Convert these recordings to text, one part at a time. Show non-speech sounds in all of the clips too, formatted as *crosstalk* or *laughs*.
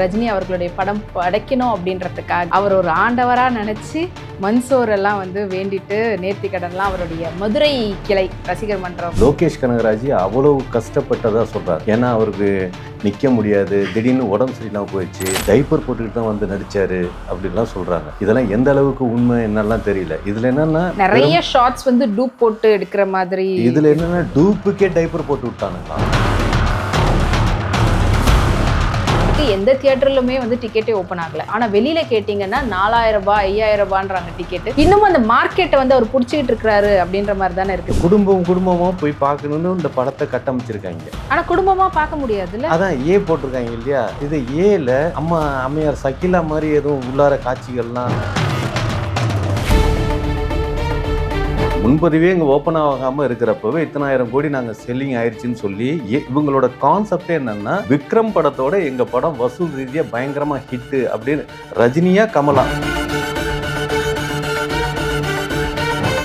ரஜினி அவர்களுடைய படம் படைக்கணும் அப்படின்றதுக்காக அவர் ஒரு ஆண்டவராக நினச்சி மன்சோர் எல்லாம் வந்து வேண்டிட்டு நேர்த்தி கடன்லாம் அவருடைய மதுரை கிளை ரசிகர் மன்றம். லோகேஷ் கனகராஜ் அவ்வளவு கஷ்டப்பட்டதா சொல்றாரு. ஏன்னா அவருக்கு நிக்க முடியாது. திடீர்னு உடம்பு சரியில்லாம போயிடுச்சு. டைப்பர் போட்டுக்கிட்டு தான் வந்து நடிச்சாரு அப்படின்லாம் சொல்றாங்க. இதெல்லாம் எந்த அளவுக்கு உண்மை என்னெல்லாம் தெரியல. இதுல என்னன்னா நிறைய ஷார்ட்ஸ் வந்து டூப் போட்டு எடுக்கிற மாதிரி இதுல என்னன்னா டூப்புக்கே டைப்பர் போட்டு விட்டானுங்களா எந்த தியேட்டர்லுமே வந்து டிக்கெட்டே ஓப்பன் ஆகல. ஆனா வெளியில கேட்டீங்கன்னா நாலாயிரம் ரூபாய் ஐயாயிரம் ரூபான்றாங்க டிக்கெட் இன்னமும் அந்த மார்க்கெட்டை வந்து அவர் புடிச்சிக்கிட்டு இருக்கிறாரு அப்படின்ற மாதிரி தானே இருக்கு. குடும்பம் குடும்பமா போய் பார்க்கணும்னு இந்த படத்தை கட்டமைச்சிருக்காங்க. ஆனா குடும்பமா பார்க்க முடியாதுல்ல? அதான் ஏ போட்டிருக்காங்க இல்லையா? இது ஏல அம்மா அம்மையார் சக்கிலா மாதிரி எதுவும் உள்ளார காட்சிகள்லாம் முன்பதிவே இங்கே ஓப்பன் ஆகாமல் இருக்கிறப்பவே இத்தனாயிரம் கோடி நாங்கள் செல்லிங் ஆயிடுச்சுன்னு சொல்லி ஏ- இவங்களோட கான்செப்டே என்னன்னா விக்ரம் படத்தோட எங்கள் படம் வசூல் ரீதியாக பயங்கரமாக ஹிட்டு அப்படின்னு ரஜினியா கமலா.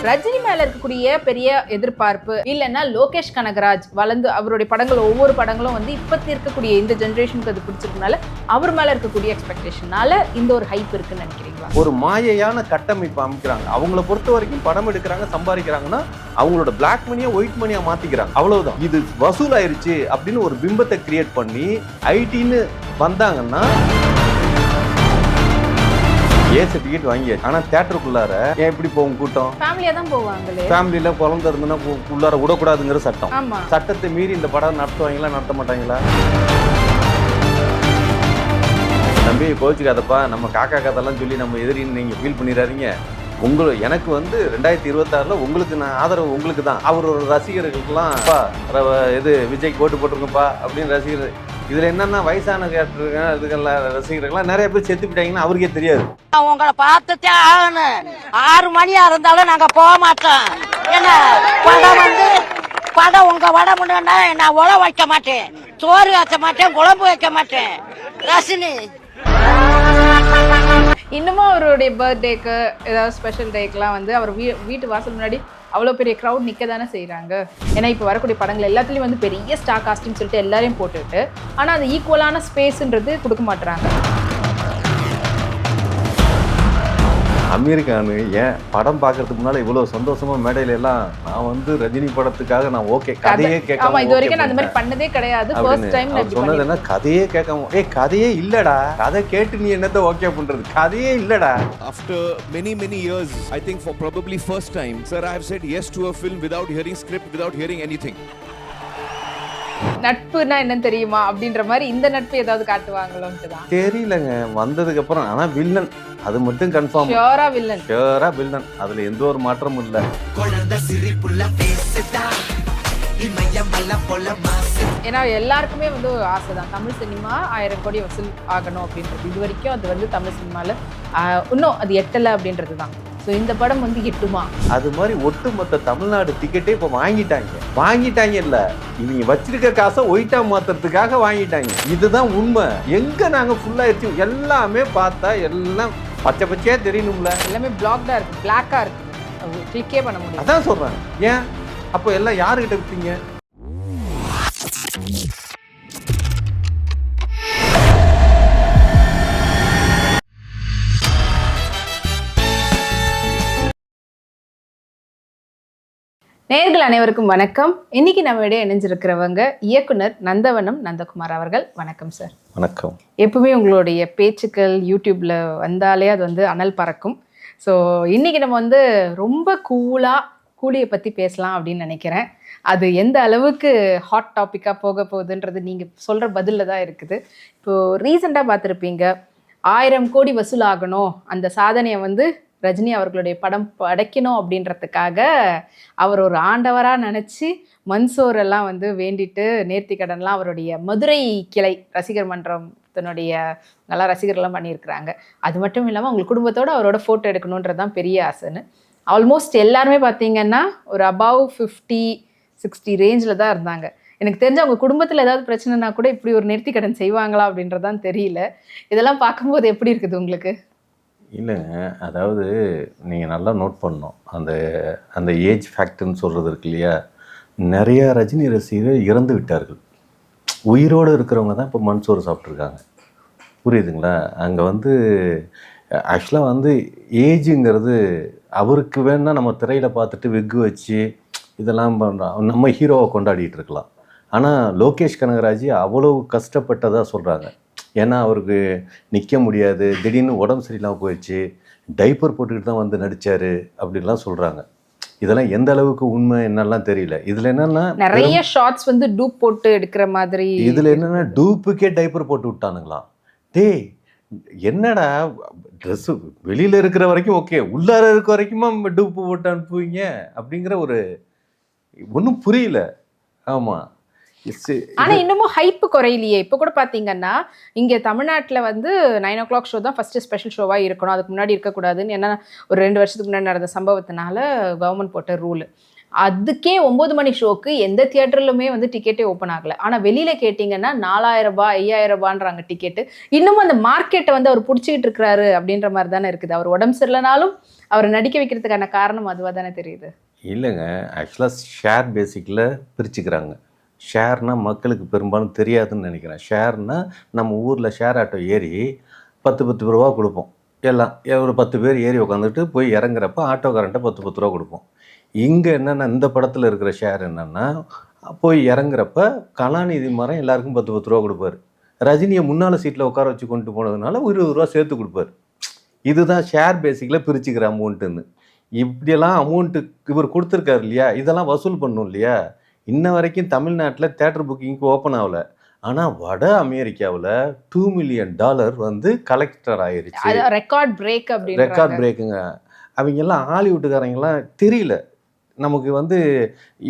ரஜினி மேல இருக்கக்கூடிய பெரிய எதிர்பார்ப்பு இல்லைன்னா லோகேஷ் கனகராஜ் வளர்ந்து அவருடைய படங்கள் ஒவ்வொரு படங்களும் வந்து இப்பத்தி இருக்கக்கூடிய இந்த ஜென்ரேஷனுக்கு அது பிடிச்சிருக்கனால அவர் மேல இருக்கக்கூடிய எக்ஸ்பெக்டேஷனால இந்த ஒரு ஹைப் இருக்குன்னு நினைக்கிறீங்களா? ஒரு மாயையான கட்டமைப்பு அமைக்கிறாங்க. அவங்கள பொறுத்த வரைக்கும் படம் எடுக்கிறாங்க சம்பாதிக்கிறாங்கன்னா அவங்களோட பிளாக் மணியை ஒயிட் மணியா மாத்திக்கிறாங்க. அவ்வளவுதான். இது வசூல் ஆயிருச்சு அப்படின்னு ஒரு பிம்பத்தை கிரியேட் பண்ணி ஐடின்னு வந்தாங்கன்னா ஏ சர்டிஃபிகேட் வாங்கியாச்சு. ஆனா தேட்டருக்குள்ளார ஏன் எப்படி போகும் கூட்டம்? ஃபேமிலியா தான் போவாங்களே? ஃபேமிலியில குழந்தை இருந்ததுன்னா உள்ளார விடக்கூடாதுங்கிற சட்டம். ஆமா. சட்டத்தை மீறி இந்த படம் நடத்துவாங்களா நடத்த மாட்டாங்களா? தம்பி கோச்சுக்காதப்பா நம்ம காக்கா கதைலாம் சொல்லி நம்ம எதிரின்னு நீங்க ஃபீல் பண்ணிடாதீங்க. உங்களை எனக்கு வந்து ரெண்டாயிரத்தி இருபத்தாறுல உங்களுக்கு நான் ஆதரவு உங்களுக்கு தான். அவரோட ரசிகர்களுக்கெல்லாம் அப்பா ர- இது விஜய்க்கு ஓட்டு போட்டிருங்கப்பா அப்படின்னு ரசிகர் இதுல என்னன்னா வயசான கேட்டுருங்க இதுக்கெல்லாம் ரசிகர்கள்லாம் நிறைய பேர் செத்து போயிட்டாங்கன்னா அவருக்கே தெரியாது. உங்களை பார்த்துட்டே ஆகணும். ஆறு மணியா இருந்தாலும் நாங்க போக மாட்டோம். என்ன படம் வந்து படம் உங்க வடை முன்னா நான் உழ வைக்க மாட்டேன். சோறு வைக்க மாட்டேன் குழம்பு வைக்க மாட்டேன். ரசினி இன்னமும் அவருடைய பர்த்டேக்கு ஏதாவது ஸ்பெஷல் டேக்கெலாம் வந்து அவர் வீ வீட்டு வாசல் முன்னாடி அவ்வளோ பெரிய க்ரௌட் நிற்க தானே செய்கிறாங்க ஏன்னா இப்போ வரக்கூடிய படங்கள் எல்லாத்துலேயும் வந்து பெரிய ஸ்டார் காஸ்டிங் சொல்லிட்டு எல்லாரையும் போட்டுட்டு ஆனால் அது ஈக்குவலான ஸ்பேஸ்ன்றது கொடுக்க மாட்டுறாங்க அமெரிக்கானு ஏன் படம் பார்க்கறதுக்கு முன்னால இவ்வளவு சந்தோஷமா மேடையில எல்லாம் நான் வந்து ரஜினி படத்துக்காக நான் ஓகே கதையே கேட்காம ஆமா இது வரைக்கும் நான் அந்த மாதிரி பண்ணதே கிடையாது. அப்படின்னு ஃபர்ஸ்ட் டைம் நான் சொன்னது என்ன? கதையே கேட்காம ஏய் கதையே இல்லடா. கதை கேட்டு நீ என்னத்த ஓகே பண்றது? கதையே இல்லடா. After many, many years, I think for probably first time, sir, I have said yes to a film without hearing script, without hearing anything. நட்புனா என்னன்னு தெரியுமா அப்படின்ற மாதிரி இந்த நட்பு ஏதாவது காட்டுவாங்களோன்ட்டு தான் தெரியலங்க. வந்ததுக்கு அப்புறம் ஆனா வில்லன் அது மட்டும் கன்ஃபார்ம் ஷியோரா வில்லன். ஷியரா வில்லன். அதுல எந்த ஒரு மாற்றமும் இல்ல. ஏன்னா எல்லாருக்குமே வந்து ஒரு ஆசை தான் தமிழ் சினிமா ஆயிரம் கோடி வசூல் ஆகணும் அப்படின்றது. இது வரைக்கும் அது வந்து தமிழ் சினிமாவில் இன்னும் அது எட்டலை அப்படின்றது தான் ஸோ இந்த படம் வந்து எட்டுமா அது மாதிரி ஒட்டுமொத்த தமிழ்நாடு டிக்கெட்டே இப்ப வாங்கிட்டாங்க. வாங்கிட்டாங்க இல்ல. இவங்க வச்சிருக்க காசை ஒயிட்டா மாத்துறதுக்காக வாங்கிட்டாங்க. இதுதான் உண்மை. எங்க நாங்க ஃபுல்லாயிருச்சு எல்லாமே பார்த்தா எல்லாம் பச்சை பச்சையா தெரியணும்ல. எல்லாமே பிளாக்டாக இருக்குது பிளாக்காக இருக்குது கிளிக்கே பண்ண முடியும் அதான் சொல்றேன். ஏன்? அப்போ எல்லாம் யாருகிட்ட விட்டீங்க நேர்கள் அனைவருக்கும் வணக்கம். இன்னைக்கு நம்ம இடையே இணைஞ்சிருக்கிறவங்க இயக்குனர் நந்தவனம் நந்தகுமார் அவர்கள். வணக்கம் சார் வணக்கம். எப்பவுமே உங்களுடைய பேச்சுக்கள் யூடியூப்ல வந்தாலே அது வந்து அனல் பறக்கும். ஸோ இன்னைக்கு நம்ம வந்து ரொம்ப கூலாக கூலியை பற்றி பேசலாம் அப்படின்னு நினைக்கிறேன். அது எந்த அளவுக்கு ஹாட் டாப்பிக்காக போக போகுதுன்றது நீங்கள் சொல்கிற பதிலில் தான் இருக்குது. இப்போது ரீசெண்டாக பார்த்துருப்பீங்க. ஆயிரம் கோடி வசூல் ஆகணும். அந்த சாதனையை வந்து ரஜினி அவர்களுடைய படம் படைக்கணும் அப்படின்றதுக்காக அவர் ஒரு ஆண்டவராக நினச்சி மன்சோர் எல்லாம் வந்து வேண்டிட்டு நேர்த்தி கடன்லாம் அவருடைய மதுரை கிளை ரசிகர் மன்றம் தன்னுடைய நல்லா ரசிகர்லாம் பண்ணியிருக்கிறாங்க. அது மட்டும் இல்லாமல் அவங்க குடும்பத்தோடு அவரோட ஃபோட்டோ எடுக்கணுன்றது தான் பெரிய ஆசைன்னு. ஆல்மோஸ்ட் எல்லாருமே பார்த்தீங்கன்னா ஒரு அபவ் ஃபிஃப்டி சிக்ஸ்டி ரேஞ்சில் தான் இருந்தாங்க. எனக்கு தெரிஞ்ச அவங்க குடும்பத்தில் ஏதாவது பிரச்சனைனா கூட இப்படி ஒரு நிறுத்தி கடன் செய்வாங்களா அப்படின்றதான் தெரியல. இதெல்லாம் பார்க்கும்போது எப்படி இருக்குது உங்களுக்கு? இல்லைங்க அதாவது நீங்கள் நல்லா நோட் பண்ணணும். அந்த அந்த ஏஜ் ஃபேக்ட்னு சொல்கிறது இருக்கு இல்லையா? நிறையா ரஜினி ரசிகர்கள் இறந்து விட்டார்கள். உயிரோடு இருக்கிறவங்க தான் இப்போ மண்சோறு சாப்பிட்ருக்காங்க புரியுதுங்களா? அங்கே வந்து ஆக்சுவலாக வந்து ஏஜுங்கிறது அவருக்கு வேணால் நம்ம திரையில் பார்த்துட்டு வெக்கு வச்சு இதெல்லாம் பண்ணுறோம் நம்ம ஹீரோவை கொண்டாடிட்டு இருக்கலாம். ஆனால் லோகேஷ் கனகராஜ் அவ்வளோ கஷ்டப்பட்டதாக சொல்கிறாங்க ஏன்னா அவருக்கு நிற்க முடியாது. திடீர்னு உடம்பு சரியில்லாமல் போயிடுச்சு. டைப்பர் போட்டுக்கிட்டு தான் வந்து நடித்தார் அப்படின்லாம் சொல்கிறாங்க இதெல்லாம் எந்த அளவுக்கு உண்மை என்னெல்லாம் தெரியல. இதில் என்னென்னா நிறைய ஷார்ட்ஸ் வந்து டூப் போட்டு எடுக்கிற மாதிரி இதில் என்னென்னா டூப்புக்கே டைப்பர் போட்டு விட்டானுங்களாம். டேய் என்னடா ட்ரெஸ்ஸு வெளியில் இருக்கிற வரைக்கும் ஓகே உள்ளார இருக்க வரைக்குமா டூப்பு போட்டு அனுப்புவீங்க? அப்படிங்கிற ஒரு ஒன்றும் புரியல. ஆமாம் ஆனா இன்னமும் ஹைப் குறையிலையே. இப்போ கூட பாத்தீங்கன்னா இங்க தமிழ்நாட்டுல வந்து நைன் ஓ கிளாக் ஷோ தான் ஃபர்ஸ்ட் ஸ்பெஷல் ஷோவா இருக்கணும். அதுக்கு முன்னாடி இருக்கக்கூடாதுன்னு ஏன்னா ஒரு ரெண்டு வருஷத்துக்கு முன்னாடி நடந்த சம்பவத்தினால கவர்மெண்ட் போட்ட ரூல் அதுக்கே ஒன்பது மணி ஷோக்கு எந்த தியேட்டர்லுமே வந்து டிக்கெட்டே ஓப்பன் ஆகல. ஆனா வெளியில கேட்டிங்கன்னா நாலாயிரம் ரூபாய் ஐயாயிரம் ரூபான்றாங்க டிக்கெட்டு இன்னமும் அந்த மார்க்கெட்டை வந்து அவர் பிடிச்சிக்கிட்டு இருக்கிறாரு அப்படின்ற மாதிரி தானே இருக்குது. அவர் உடம்பு சரியில்லைனாலும் அவரை நடிக்க வைக்கிறதுக்கான காரணம் அதுவாக தானே தெரியுது? இல்லைங்க. ஆக்சுவலாக ஷேர் பேசிக்கில் பிரிச்சுக்கிறாங்க. ஷேர்னால் மக்களுக்கு பெரும்பாலும் தெரியாதுன்னு நினைக்கிறேன். ஷேர்னால் நம்ம ஊரில் ஷேர் ஆட்டோ ஏறி பத்து பத்து ரூபா கொடுப்போம். எல்லாம் ஒரு பத்து பேர் ஏறி உட்காந்துட்டு போய் இறங்குறப்ப ஆட்டோக்காரன்ட்ட பத்து பத்து ரூபா கொடுப்போம். இங்கே என்னென்னா இந்த படத்தில் இருக்கிற ஷேர் என்னென்னா போய் இறங்குறப்ப கலாநிதி மரம் எல்லாருக்கும் பத்து பத்து ரூபா கொடுப்பாரு. ரஜினியை முன்னால் சீட்டில் உட்கார வச்சு கொண்டு போனதுனால இருபது ரூபா சேர்த்து கொடுப்பாரு. இதுதான் ஷேர் பேசிக்கில் பிரிச்சுக்கிற அமௌண்ட்டுன்னு இப்படியெல்லாம் அமௌண்ட்டு இவர் கொடுத்துருக்காரு இல்லையா? இதெல்லாம் வசூல் பண்ணும் இல்லையா? இன்ன வரைக்கும் தமிழ்நாட்டில் தேட்டர் புக்கிங்க்கு ஓப்பன் ஆகல. ஆனால் வட அமெரிக்காவில் டூ மில்லியன் டாலர் வந்து கலெக்டர் ஆயிருச்சு. ரெக்கார்ட் பிரேக் ரெக்கார்ட் பிரேக்குங்க அவங்க எல்லாம் ஹாலிவுட்டுக்காரங்கெல்லாம் தெரியல. நமக்கு வந்து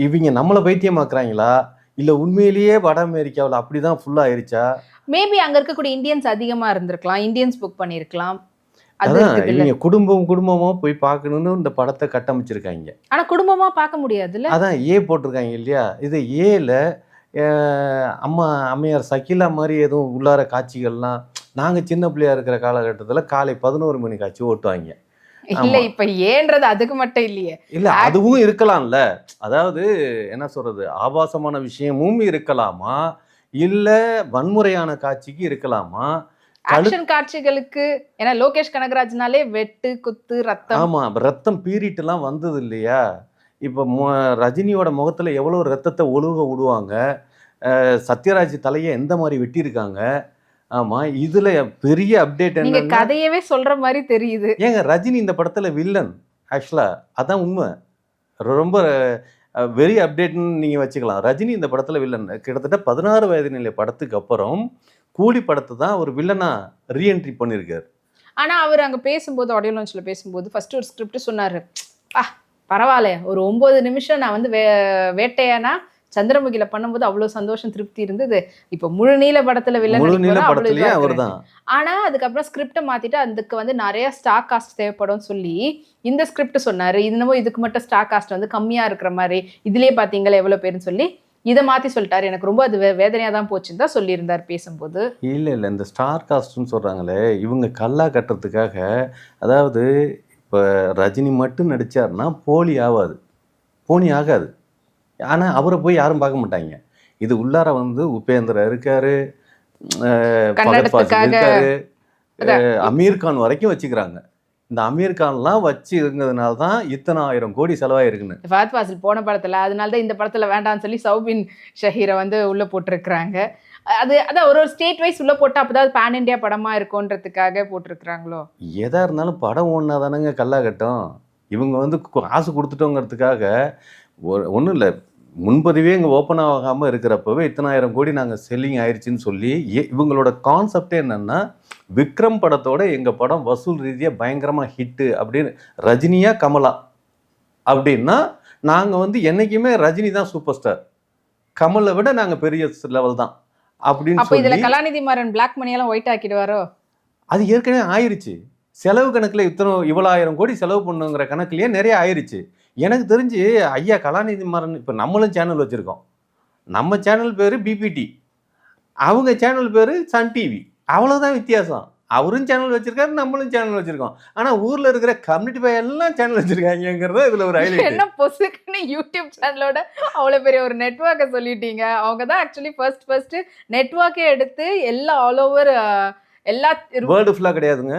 இவங்க நம்மளை பைத்தியமாக்குறாங்களா? இல்லை உண்மையிலேயே வட அமெரிக்காவில் அப்படி தான் ஃபுல்லாக ஆயிருச்சா? மேபி அங்க இருக்கக்கூடிய இந்தியன்ஸ் அதிகமா இருந்திருக்கலாம். இந்தியன்ஸ் புக் பண்ணிருக்கலாம் அது அதான் இவங்க குடும்பம் குடும்பமா போய் பார்க்கணுன்னு இந்த படத்தை கட்டமைச்சிருக்காங்க. ஆனா குடும்பமா பார்க்க முடியாதுல்ல? அதான் ஏ போட்டிருக்காங்க இல்லையா? இது ஏல அம்மா அம்மையார் சகிலா மாதிரி எதுவும் உள்ளார காட்சிகள்லாம் நாங்கள் சின்ன பிள்ளையா இருக்கிற காலகட்டத்தில் காலை பதினோரு மணி காட்சி ஓட்டுவாங்க. இல்ல. இப்ப ஏன்றது அதுக்கு மட்டும் இல்லையே. இல்லை அதுவும் இருக்கலாம்ல. அதாவது என்ன சொல்றது ஆபாசமான விஷயமும் இருக்கலாமா? இல்லை வன்முறையான காட்சிக்கு இருக்கலாமா? ஆக்ஷன் காட்சிகளுக்கு ஏன்னா லோகேஷ் கனகராஜ்னாலே வெட்டு குத்து ரத்தம். ஆமாம் ரத்தம் பீறிட்டுலாம் வந்தது இல்லையா? இப்போ ரஜினியோட முகத்தில் எவ்வளோ ரத்தத்தை ஒழுக விடுவாங்க? சத்யராஜ் தலையை எந்த மாதிரி வெட்டியிருக்காங்க? ஆமாம் இதில் பெரிய அப்டேட் நீங்க கதையவே சொல்ற மாதிரி தெரியுது. ஏங்க ரஜினி இந்த படத்தில் வில்லன் ஆக்சுவலாக அதான் உண்மை. ரொம்ப வெரி அப்டேட்னு நீங்கள் வச்சுக்கலாம். ரஜினி இந்த படத்தில் வில்லன். கிட்டத்தட்ட பதினாறு வயது நிலை படத்துக்கு அப்புறம் கூலி படத்தை தான் ஒரு வில்லனா ரீஎன்ட்ரி பண்ணியிருக்காரு ஆனா அவர் அங்க பேசும்போது ஆடியோ லான்ச்ல பேசும்போது ஃபர்ஸ்ட் ஒரு ஸ்கிரிப்ட் சொன்னாரு. ஆ பரவாயில்ல ஒரு ஒன்பது நிமிஷம் நான் வந்து வே வேட்டையானா? சந்திரமுகில பண்ணும்போது அவ்வளவு சந்தோஷம் திருப்தி இருந்தது. இப்போ முழு நீல படத்துல வில்லன் ஆனா அதுக்கப்புறம் ஸ்கிரிப்டை மாத்திட்டு அதுக்கு வந்து நிறைய ஸ்டார் காஸ்ட் தேவைப்படும் சொல்லி இந்த ஸ்கிரிப்ட் சொன்னாரு. இன்னமும் இதுக்கு மட்டும் ஸ்டார் காஸ்ட் வந்து கம்மியா இருக்கிற மாதிரி இதுலயே பாத்தீங்களா எவ்வளவு பேருன்னு சொல்லி இதை மாத்தி சொல்லிட்டாரு. எனக்கு ரொம்ப அது வே- வேதனையா தான் போச்சுன்னு தான் சொல்லியிருந்தார் பேசும்போது. இல்லை இல்லை. இந்த ஸ்டார் காஸ்ட்னு சொல்கிறாங்களே இவங்க கல்லா கட்டுறதுக்காக அதாவது இப்போ ரஜினி மட்டும் நடிச்சாருன்னா போலி ஆகாது போனி ஆகாது. ஆனால் அவரை போய் யாரும் பார்க்க மாட்டாங்க. இது உள்ளார வந்து உபேந்திரா இருக்காரு இருக்காரு அமீர் கான் வரைக்கும் வச்சுக்கிறாங்க. இந்த அமீர் கான்லாம் வச்சு இருந்ததுனால தான் இத்தனை ஆயிரம் கோடி செலவாயிருக்குன்னு. ஃபாத் ஃபாசில் போன படத்துல அதனால தான் இந்த படத்துல வேண்டாம்னு சொல்லி சௌபின் ஷஹீரை வந்து உள்ள போட்டிருக்கிறாங்க. அது அதான் ஒரு ஒரு ஸ்டேட் வைஸ் உள்ள போட்டா அப்பதான் பேன் இந்தியா படமா இருக்கும்ன்றதுக்காக போட்டிருக்கிறாங்களோ? எதா இருந்தாலும் படம் ஒன்றா தானங்க கல்லா கட்டும் இவங்க வந்து காசு கொடுத்துட்டோங்கிறதுக்காக ஒன்றும் இல்லை. முன்பதிவே இங்கே ஓப்பன் ஆகாமல் இருக்கிறப்பவே இத்தனாயிரம் கோடி நாங்கள் செல்லிங் ஆயிடுச்சுன்னு சொல்லி இவங்களோட கான்செப்டே என்னன்னா விக்ரம் படத்தோட எங்கள் படம் வசூல் ரீதியாக பயங்கரமாக ஹிட்டு அப்படின்னு ரஜினியா கமலா அப்படின்னா நாங்கள் வந்து என்றைக்குமே ரஜினி தான் சூப்பர் ஸ்டார் கமலை விட நாங்கள் பெரிய லெவல் தான் அப்படின்னு சொல்லி கலாநிதி மாறன் பிளாக் மணி எல்லாம் ஒயிட் ஆக்கிடுவாரோ? அது ஏற்கனவே ஆயிருச்சு. செலவு கணக்கில் இத்தனை இவ்வளோ ஆயிரம் கோடி செலவு பண்ணுங்கிற கணக்குலயே நிறைய ஆயிருச்சு. எனக்கு தெரிஞ்சு ஐயா கலாநிதி மாறன் இப்போ நம்மளும் சேனல் வச்சுருக்கோம். நம்ம சேனல் பேர் பிபிடி அவங்க சேனல் பேர் சன் டிவி அவ்வளோதான் வித்தியாசம். அவரும் சேனல் வச்சிருக்காரு நம்மளும் சேனல் வச்சிருக்கோம். ஆனால் ஊரில் இருக்கிற கம்யூனிட்டி பை எல்லாம் சேனல் வச்சிருக்காங்கிறத இதில் ஒரு ஹைலைட் என்ன பொசுக்குன்னு யூடியூப் சேனலோட அவ்வளவு பெரிய ஒரு நெட்வொர்க்கை சொல்லிட்டீங்க. அவங்க தான் ஆக்சுவலி ஃபர்ஸ்ட் ஃபர்ஸ்ட் நெட்ஒர்க்கே எடுத்து எல்லா ஆல் ஓவர் எல்லா வேர்ல்டு ஃபுல்லா கிடையாதுங்க.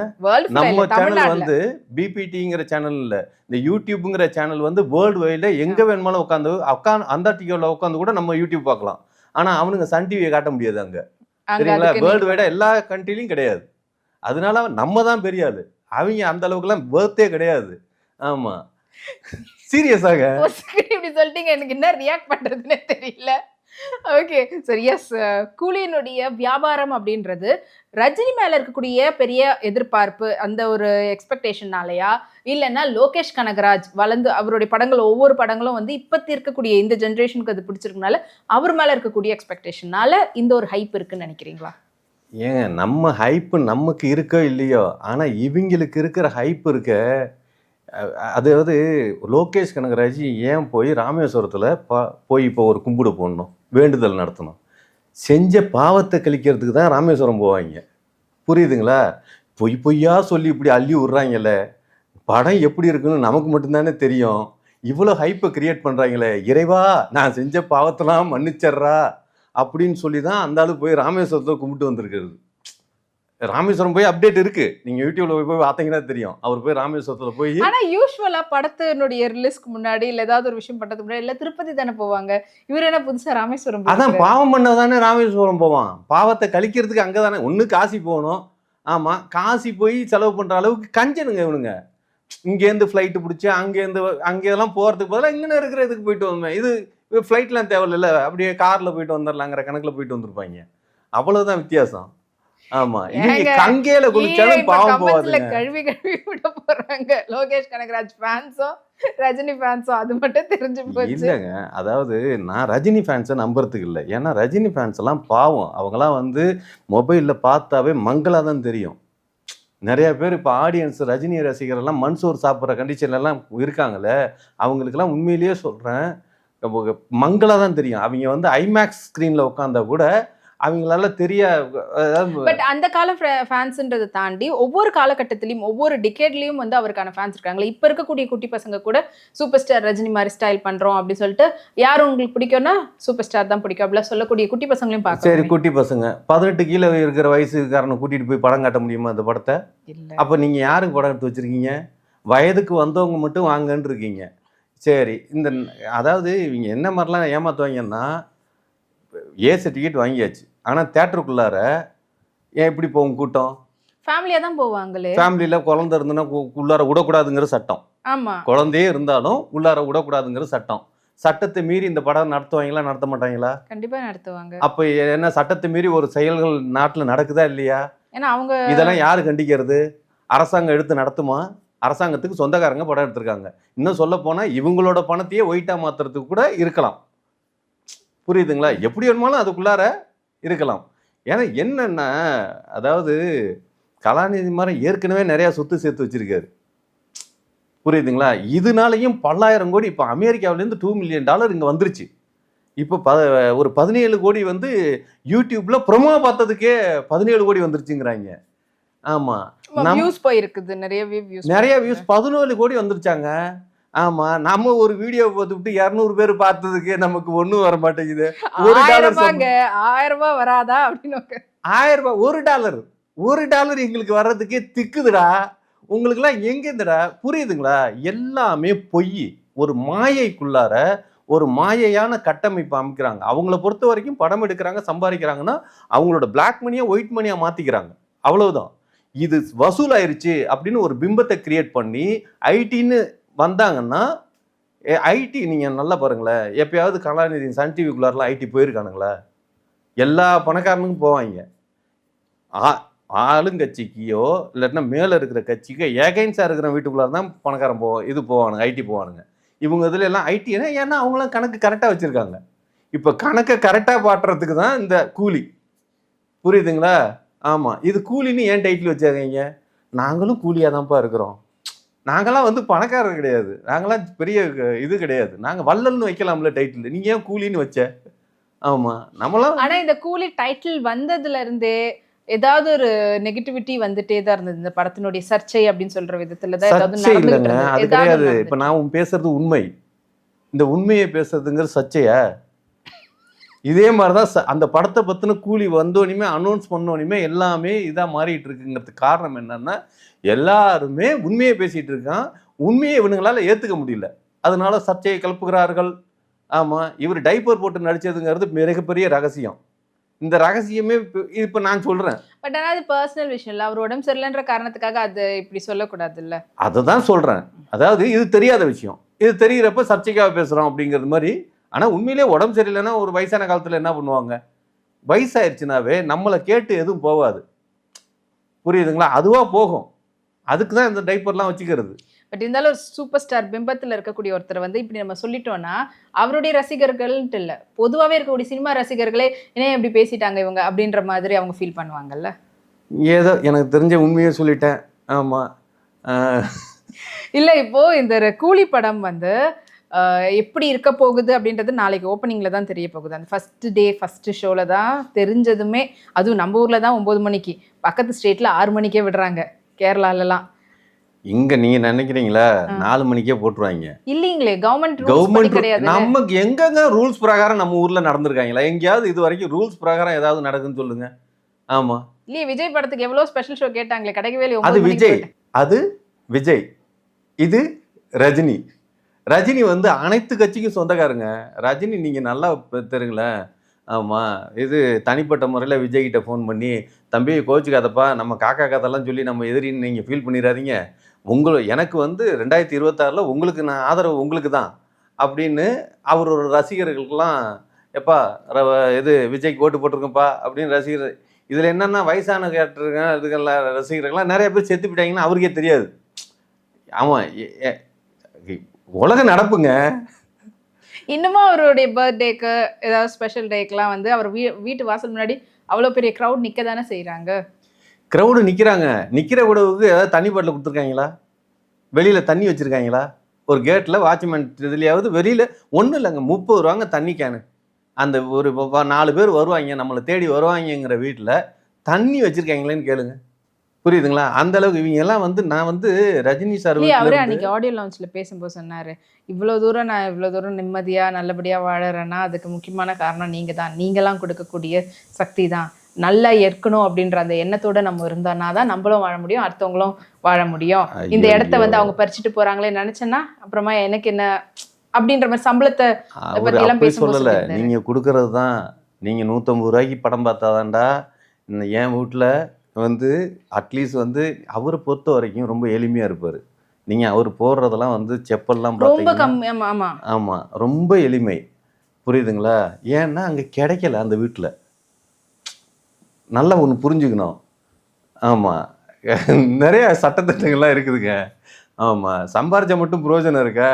நம்ம சேனல் வந்து பிபிடிங்கிற சேனல் இல்ல. இந்த யூடியூப்ங்கிற சேனல் வந்து வேர்ல்டு வைட்ல எங்க வேணுமாலும் உட்காந்து உட்காந்து அந்தார்டிகாவில் உட்காந்து கூட நம்ம யூடியூப் பார்க்கலாம் ஆனா அவனுங்க சன் டிவியை காட்ட முடியாது அங்க. சரிங்களா? வேர்ல்டு வைடா எல்லா கண்ட்ரிலையும் கிடையாது. அதனால நம்ம தான் பெரிய ஆளு. அவங்க அந்த அளவுக்குலாம் பேர்த்தே கிடையாது. ஆமா. *laughs* சீரியஸாக இப்படி சொல்லிட்டீங்க. எனக்கு என்ன ரியாக்ட் பண்றதுன்னே தெரியல. ஓகே சரி எஸ் கூலியினுடைய வியாபாரம் அப்படின்றது ரஜினி மேல இருக்கக்கூடிய பெரிய எதிர்பார்ப்பு அந்த ஒரு எக்ஸ்பெக்டேஷன்னாலயா இல்லைன்னா லோகேஷ் கனகராஜ் வளர்ந்து அவருடைய படங்கள் ஒவ்வொரு படங்களும் வந்து இப்பத்தி இருக்கக்கூடிய இந்த ஜென்ரேஷனுக்கு அது பிடிச்சிருக்கனால அவர் மேல இருக்கக்கூடிய எக்ஸ்பெக்டேஷனால இந்த ஒரு ஹைப் இருக்குன்னு நினைக்கிறீங்களா? ஏங்க நம்ம ஹைப்பு நமக்கு இருக்கோ இல்லையோ? ஆனால் இவங்களுக்கு இருக்கிற ஹைப் இருக்க அதாவது லோகேஷ் கனகராஜ் ஏன் போய் ராமேஸ்வரத்தில் பா போய் இப்போ ஒரு கும்பிடு போடணும் வேண்டுதல் நடத்தணும்? செஞ்ச பாவத்தை கழிக்கிறதுக்கு தான் ராமேஸ்வரம் போவாங்க. புரியுதுங்களா? பொய் பொய்யா சொல்லி இப்படி அள்ளி விட்றாங்கல்ல. படம் எப்படி இருக்குன்னு நமக்கு மட்டும்தானே தெரியும். இவ்வளோ ஹைப்பை கிரியேட் பண்ணுறாங்களே இறைவா நான் செஞ்ச பாவத்தெல்லாம் மன்னிச்சிட்றா அப்படின்னு சொல்லி தான் அந்த ஆளு போய் ராமேஸ்வரத்தில் கும்பிட்டு வந்திருக்கிறது. ராமேஸ்வரம் போய் அப்டேட் இருக்கு. நீங்க யூடியூப்ல போய் பார்த்தீங்கன்னா தெரியும். அவர் போய் ராமேஸ்வரத்துல போய் ஆனா யூஸ்வலா படத்தினுடைய ரிலீஸ்க்கு முன்னாடி இல்ல ஏதாவது ஒரு விஷயம் பண்றதுக்கு முன்னாடி இல்ல திருப்பதி தானே போவாங்க. இவர் என்ன புதுசா ராமேஸ்வரம் அதான்? பாவம் பண்ணதானே ராமேஸ்வரம் போவான். பாவத்தை கழிக்கிறதுக்கு அங்கே தானே ஒன்று காசி போகணும். ஆமாம் காசி போய் செலவு பண்ணுற அளவுக்கு கஞ்சனுங்க இவனுங்க. இங்கேருந்து ஃப்ளைட்டு பிடிச்சி அங்கேருந்து அங்கேயெல்லாம் போகிறதுக்கு பதிலாக இங்கே இருக்கிற இதுக்கு போயிட்டு வந்தேன் இது ஃப்ளைட்லாம் தேவையில்ல அப்படியே காரில் போயிட்டு வந்துடலாங்கிற கணக்கில் போயிட்டு வந்திருப்பாங்க. அவ்வளவுதான் வித்தியாசம். கங்கையில கீழே குளிச்சாலும் பாவம் போகாதுங்க. கழுவி கழுவி விட போறாங்க? லோகேஷ் கனகராஜ் ஃபேன்ஸோ ரஜினி ஃபேன்ஸோ அது மட்டும் தெரிஞ்சு போச்சு. இல்லைங்க. அதாவது நான் ரஜினி ஃபேன்ஸை நம்புறதுக்கு இல்லை. ஏன்னா ரஜினி ஃபேன்ஸ் எல்லாம் பாவம். அவங்களாம் வந்து மொபைலில் பார்த்தாவே மங்களாக தான் தெரியும். நிறைய பேர் இப்போ ஆடியன்ஸ் ரஜினி ரசிகரெல்லாம் மண்சோறு சாப்பிட்ற கண்டிஷன்ல எல்லாம் இருக்காங்களே அவங்களுக்கெல்லாம் உண்மையிலேயே சொல்கிறேன் மங்களாக தான் தெரியும். அவங்க வந்து ஐமேக்ஸ் ஸ்க்ரீனில் உட்காந்தா கூட அவங்களால தெரிய பட் அந்த கால ஃபேன்ஸ்ன்றதை தாண்டி ஒவ்வொரு காலகட்டத்திலயும் ஒவ்வொரு டிகேட்லயும் வந்து அவருக்கான ஃபேன்ஸ் இருக்காங்களே இப்ப இருக்கக்கூடிய குட்டி பசங்க கூட சூப்பர் ஸ்டார் ரஜினி மாதிரி ஸ்டைல் பண்றோம் அப்படின்னு சொல்லிட்டு யார் உங்களுக்கு பிடிக்கும்னா சூப்பர் ஸ்டார் தான் பிடிக்கும் அப்படிலாம் சொல்லக்கூடிய குட்டி பசங்களையும் சரி பார்க்க குட்டி பசங்க. பதினெட்டு கீழே இருக்கிற வயசுக்காரனை கூட்டிகிட்டு போய் படம் காட்ட முடியுமா அந்த படத்தை? இல்ல. அப்போ நீங்கள் யாருக்கு படம் எடுத்து வச்சிருக்கீங்க? வயதுக்கு வந்தவங்க மட்டும் வாங்கன்னு இருக்கீங்க சரி இந்த அதாவது இவங்க என்ன மாதிரிலாம் ஏமாத்துவாங்கன்னா ஏசி டிக்கெட் வாங்கியாச்சு. ஆனால் தேட்டருக்குள்ளார ஏன் எப்படி போகும் கூட்டம்? ஃபேமிலியா தான் போவாங்களே? ஃபேமிலியில் குழந்தை இருந்ததுன்னா உள்ளார விடக்கூடாதுங்கிற சட்டம். ஆமா. குழந்தையே இருந்தாலும் உள்ளார விடக்கூடாதுங்கிற சட்டம். சட்டத்தை மீறி இந்த படம் நடத்துவாங்களா நடத்த மாட்டாங்களா? கண்டிப்பா நடத்துவாங்க. அப்போ என்ன சட்டத்தை மீறி ஒரு செயல்கள் நாட்டில் நடக்குதா இல்லையா? ஏன்னா அவங்க இதெல்லாம் யாரு கண்டிக்கிறது? அரசாங்கம் எடுத்து நடத்துமா? அரசாங்கத்துக்கு சொந்தக்காரங்க படம் எடுத்திருக்காங்க. இன்னும் சொல்ல போனா இவங்களோட பணத்தையே ஒயிட்டா மாத்துறதுக்கு கூட இருக்கலாம். புரியுதுங்களா? எப்படி வேணுமாலும் அதுக்குள்ளார இருக்கலாம். ஏன்னா என்னன்னா அதாவது கலாநிதி மாதிரி ஏற்கனவே நிறைய சொத்து சேர்த்து வச்சிருக்காரு. புரியுதுங்களா? இதனாலையும் பல்லாயிரம் கோடி இப்போ அமெரிக்காவிலேருந்து டூ மில்லியன் டாலர் இங்கே வந்துருச்சு. இப்போ ப ஒரு பதினேழு கோடி வந்து யூடியூப்ல ப்ரொமோ பார்த்ததுக்கே பதினேழு கோடி வந்துருச்சுங்கிறாங்க. ஆமா. நம்- வியூஸ் போயிருக்குது. நிறைய வியூஸ் நிறைய வியூஸ் பதினேழு கோடி வந்துருச்சாங்க. ஆமா நம்ம ஒரு வீடியோ பார்த்துட்டு இரநூறு பேர் பார்த்ததுக்கு நமக்கு ஒண்ணும் வர மாட்டேங்குது ஒரு டாலர் ஆயிரம் ரூபாய் வராதா அப்படின்னு ஆயிரம் ரூபாய் ஒரு டாலர் ஒரு டாலர் எங்களுக்கு வர்றதுக்கே திக்குதுடா. உங்களுக்குலாம் எங்கேருந்துடா? புரியுதுங்களா? எல்லாமே பொய். ஒரு மாயைக்குள்ளார ஒரு மாயையான கட்டமைப்பு அமைக்கிறாங்க. அவங்கள பொறுத்த வரைக்கும் படம் எடுக்கிறாங்க சம்பாதிக்கிறாங்கன்னா அவங்களோட பிளாக் மணியை ஒயிட் மணியாக மாற்றிக்கிறாங்க அவ்வளவுதான். இது வசூல் ஆயிருச்சு அப்படின்னு ஒரு பிம்பத்தை கிரியேட் பண்ணி ஐடின்னு வந்தாங்கன்னா ஐடி நீங்கள் நல்லா பாருங்களேன் எப்பயாவது கலாநிதி சன் டிவிக்குள்ளாரெலாம் ஐடி போயிருக்கானுங்களா. எல்லா பணக்காரனுக்கும் போவாங்க. ஆ- ஆளுங்கட்சிக்கையோ இல்லைன்னா மேலே இருக்கிற கட்சிக்கோ ஏகைன்ஸாக இருக்கிற வீட்டுக்குள்ளார தான் பணக்காரன் போவோம் இது போவானுங்க ஐடி போவானுங்க. இவங்க இதில் எல்லாம் ஐடி ஏன்னா அவங்களாம் கணக்கு கரெக்டாக வச்சுருக்காங்க. இப்போ கணக்கை கரெக்டாக பாட்டுறதுக்கு தான் இந்த கூலி. புரியுதுங்களா? ஆமாம் இது கூலின்னு ஏன் டைட்டில் வச்சுருக்கீங்க? நாங்களும் கூலியாக தான்ப்பா இருக்கிறோம். நாங்களாம் வந்து பணக்காரர் கிடையாது. நாங்களாம் பெரிய இது கிடையாது. நாங்கள் வள்ளல்னு வைக்கலாம்ல டைட்டில் நீங்கள் ஏன் கூலின்னு வச்ச? ஆமாம் நம்மளாம் ஆனா இந்த கூலி டைட்டில் வந்ததுல இருந்தே ஏதாவது ஒரு நெகட்டிவிட்டி வந்துட்டே தான் இருந்தது. இந்த படத்தினுடைய சர்ச்சை அப்படின்னு சொல்ற விதத்துல தான் சர்ச்சை இல்லைங்க. அது கிடையாது. இப்ப நான் பேசுறது உண்மை. இந்த உண்மையை பேசுறதுங்கிற சர்ச்சையா? இதே மாதிரி தான் அந்த படத்தை பற்றின கூலி வந்தோடனே அனௌன்ஸ் பண்ணோடனே எல்லாமே இதாக மாறிட்டு இருக்குங்கிறதுக்கு காரணம் என்னன்னா எல்லாருமே உண்மையை பேசிட்டு இருக்கான். உண்மையை இவனுங்களால ஏற்றுக்க முடியல. அதனால சர்ச்சையை கிளப்புகிறார்கள். ஆமாம் இவர் டைப்பர் போட்டு நடிச்சதுங்கிறது மிகப்பெரிய ரகசியம். இந்த ரகசியமே இப்போ நான் சொல்கிறேன் பட் ஆனால் அது பர்சனல் விஷயம் இல்லை. அவர் உடம்பு சரியில்லைன்ற காரணத்துக்காக அது இப்படி சொல்லக்கூடாது இல்ல அதை தான் சொல்கிறேன் அதாவது இது தெரியாத விஷயம். இது தெரிகிறப்ப சர்ச்சைக்காக பேசுகிறோம் அப்படிங்கிறது மாதிரி ஆனால் உண்மையிலேயே உடம்பு சரியில்லைன்னா ஒரு வயசான காலத்தில் என்ன பண்ணுவாங்க? வயசாயிருச்சுனாவே நம்மளை கேட்டு எதுவும் போகாது. புரியுதுங்களா? அதுவாக போகும். அதுக்கு தான் இந்த டைப்பர்லாம் வச்சுக்கிறது. பட் இருந்தாலும் ஒரு சூப்பர் ஸ்டார் பிம்பத்தில் இருக்கக்கூடிய ஒருத்தர் வந்து இப்படி நம்ம சொல்லிட்டோம்னா அவருடைய ரசிகர்கள்ன்ட்டு இல்லை. பொதுவாகவே இருக்கக்கூடிய சினிமா ரசிகர்களே என்ன இப்படி பேசிட்டாங்க இவங்க? அப்படின்ற மாதிரி அவங்க ஃபீல் பண்ணுவாங்கல்ல? ஏதோ எனக்கு தெரிஞ்ச உண்மையை சொல்லிட்டேன். ஆமாம் இல்லை இப்போ இந்த கூலி படம் வந்து எப்படி இருக்க போகுது அப்படின்றது நாளைக்கு ஓப்பனிங்ல தான் தெரிய போகுது. அந்த ஃபர்ஸ்ட் டே ஃபர்ஸ்ட் ஷோல தான் தெரிஞ்சதுமே அதுவும் நம்ம ஊர்ல தான் ஒன்பது மணிக்கு. பக்கத்து ஸ்டேட்ல ஆறு மணிக்கே விடுறாங்க கேரளாலலாம். இங்கே நீங்கள் நினைக்கிறீங்களா? நாலு மணிக்கே போட்டுருவாங்க. இல்லைங்களே கவர்மெண்ட் கவர்மெண்ட் கிடையாது நமக்கு எங்கங்க ரூல்ஸ் பிரகாரம் நம்ம ஊர்ல நடந்திருக்காங்களா? எங்கேயாவது இது வரைக்கும் ரூல்ஸ் பிரகாரம் ஏதாவது நடக்குன்னு சொல்லுங்க. ஆமா. இல்லையே விஜய் படத்துக்கு எவ்வளவு ஸ்பெஷல் ஷோ கேட்டாங்களே கிடைக்கவே இல்லை அது விஜய். அது விஜய். இது ரஜினி. ரஜினி வந்து அனைத்து கட்சிக்கும் சொந்தக்காரங்க. ரஜினி நீங்கள் நல்லா தெருங்களேன் தெரியுங்களேன். இது தனிப்பட்ட முறையில் விஜய்கிட்ட ஃபோன் பண்ணி தம்பி கோச்சுக்காதப்பா நம்ம காக்கா கதெல்லாம் சொல்லி நம்ம எதிரின்னு நீங்கள் ஃபீல் பண்ணிடாதீங்க உங்களை எனக்கு வந்து ரெண்டாயிரத்தி இருபத்தாறில் உங்களுக்கு நான் ஆதரவு உங்களுக்கு தான். அப்படின்னு அவரோட ரசிகர்களுக்கெல்லாம் எப்பா ர- இது விஜய்க்கு ஓட்டு போட்டிருக்கேன்ப்பா அப்படின்னு ரசிகர் இதில் என்னென்னா வயசான கேட்டுருங்க இதுக்கெல்லாம் ரசிகர்கள்லாம் நிறைய பேர் செத்து போயிட்டாங்கன்னா அவருக்கே தெரியாது. ஆமாம் உலக நடப்புங்க. இன்னமும் அவருடைய பர்த்டேக்கு ஏதாவது ஸ்பெஷல் டேக்கெலாம் வந்து அவர் வீ வீட்டு வாசல் முன்னாடி அவ்வளோ பெரிய க்ரௌட் நிற்க தானே செய்கிறாங்க க்ரௌடு நிற்கிறாங்க நிற்கிற உடவுக்கு ஏதாவது தண்ணி பாட்டில் கொடுத்துருக்காங்களா? வெளியில் தண்ணி வச்சுருக்காங்களா? ஒரு கேட்டில் வாட்ச்மேன் இதுலையாவது வெளியில் ஒன்றும் இல்லைங்க. முப்பது ரூபாங்க தண்ணி கேனு. அந்த ஒரு நாலு பேர் வருவாங்க. நம்மளை தேடி வருவாங்கங்கிற வீட்டில் தண்ணி வச்சுருக்காங்களேன்னு கேளுங்க. புரியுதுங்களா? அந்த அளவுக்கு இவங்க எல்லாம் வந்து நான் வந்து ரஜினி சார் அவரே அன்னைக்கு ஆடியோ லான்ச்ல பேசும்போது சொன்னாரு இவ்வளோ தூரம் நான் இவ்வளோ தூரம் நிம்மதியா நல்லபடியா வாழறேன்னா அதுக்கு முக்கியமான காரணம் நீங்க தான் நீங்களாம் கொடுக்கக்கூடிய சக்தி தான். நல்லா இருக்கணும் அப்படின்ற அந்த எண்ணத்தோட நம்ம இருந்தோம்னா தான் நம்மளும் வாழ முடியும் அடுத்தவங்களும் வாழ முடியும். இந்த இடத்த வந்து அவங்க பறிச்சுட்டு போறாங்களே நினைச்சேன்னா அப்புறமா எனக்கு என்ன அப்படின்ற மாதிரி சம்பளத்தை பத்தி எல்லாம் பேசும்போது சொல்லலை. நீங்கள் கொடுக்கறது தான். நீங்கள் நூற்றம்பது ரூபாய்க்கு படம் பார்த்தாதான்டா இந்த என் வீட்டில் வந்து அட்லீஸ்ட் வந்து அவரை பொறுத்த வரைக்கும் ரொம்ப எளிமையாக இருப்பார். நீங்கள் அவர் போடுறதெல்லாம் வந்து செப்பல்லாம் ரொம்ப கம்மி ஆமா ஆமா. ஆமாம் ரொம்ப எளிமை. புரியுதுங்களா? ஏன்னா அங்கே கிடைக்கல அந்த வீட்டில் நல்லா ஒன்று புரிஞ்சுக்கணும். ஆமாம் *laughs* நிறைய சட்டத்திட்டங்கள்லாம் இருக்குதுங்க. ஆமாம் சம்பாரிச்சா மட்டும் பிரயோஜனம் இருக்கா?